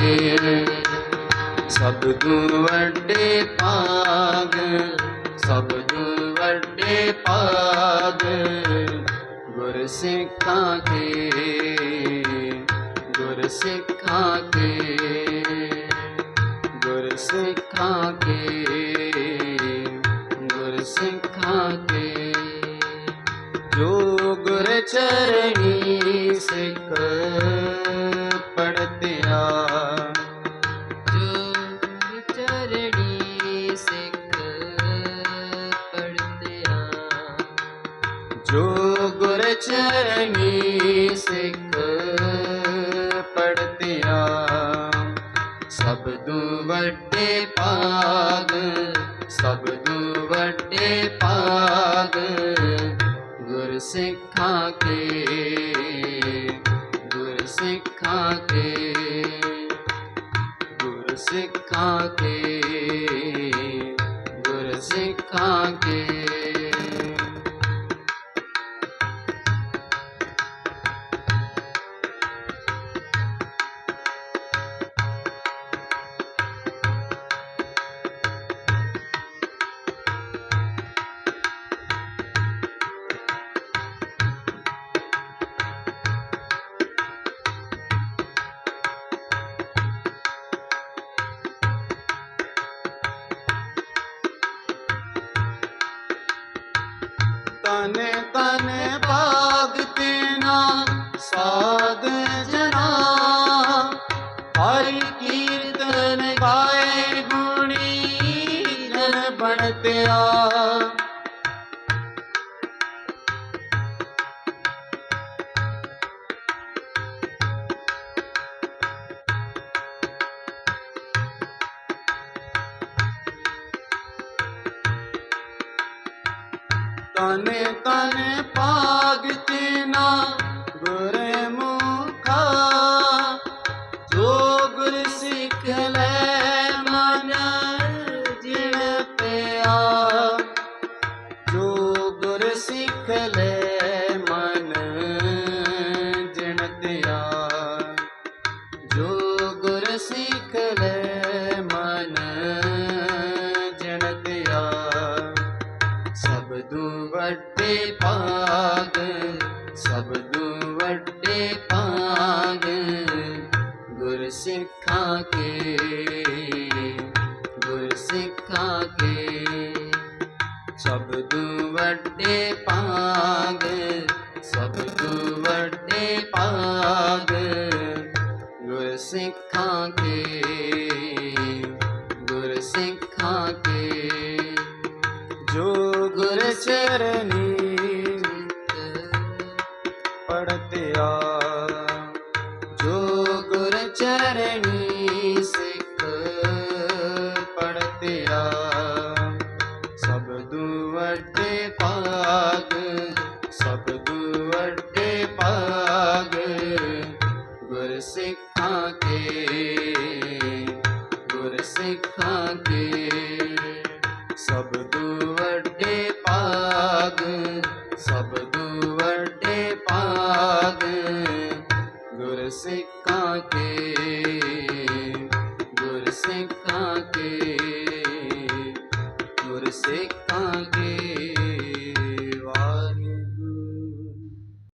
ਕੇ ਸਭ ਤੋਂ ਵੱਡੇ ਪਾਗ ਸਭ ਤੋਂ ਵੱਡੇ ਪਾਗ ਗੁਰ ਸਿੱਖਾਂ ਕੇ, ਗੁਰ ਸਿੱਖਾਂ ਕੇ, ਗੁਰ ਸਿੱਖਾਂ ਕੇ, ਗੁਰ ਸਿੱਖਾਂ ਕੇ। ਜੋ ਗੁਰ ਚਰਣੀ ਸਿੱਖ ਜੋ ਗੁਰ ਚਰਣੀ ਸਿੱਖ ਪੜਤਿਆ। ਸਭ ਤੋਂ ਵੱਡੇ ਪਾਗ ਸਭ ਤੋਂ ਵੱਡੇ ਪਾਗ ਗੁਰ ਸਿੱਖਾਂ ਕੇ, ਗੁਰ ਸਿੱਖਾਂ ਕੇ, ਗੁਰ ਸਿੱਖਾਂ ਕੇ, ਗੁਰ ਸਿੱਖਾਂ ਕੇ। ਤਨ ਤਨੇ ਭਾਗ ਤੇਨਾ ਸਾਧ ਜਨਾ। ਹਰੀ ਕੀਰਤਨ ਗਾਏ ਗੁਣੀ ਜਨ ਬਣਤਿਆ ਤਨੇ ਤਨ ਭਾਗ ਤੇਨਾ ਗੁਰੇ ਮੁਖਾ। ਜੋ ਗੁਰ ਸਿੱਖ ਲੈ ਮਨ ਜਿਣ ਪਿਆ। ਜੋ ਗੁਰ ਸਿੱਖ ਲੈ ਮਨ, ਜਿਣ ਤਿਆ ਭਾਗ ਗੁਰ ਸਿੱਖਾਂ ਕੇ, ਗੁਰ ਸਿੱਖਾਂ ਕੇ। ਸਭ ਤੋਂ ਵੱਡੇ ਭਾਗ ਸਭ ਤੋਂ ਵੱਡੇ ਭਾਗ ਗੁਰ ਸਿੱਖਾਂ ਕੇ।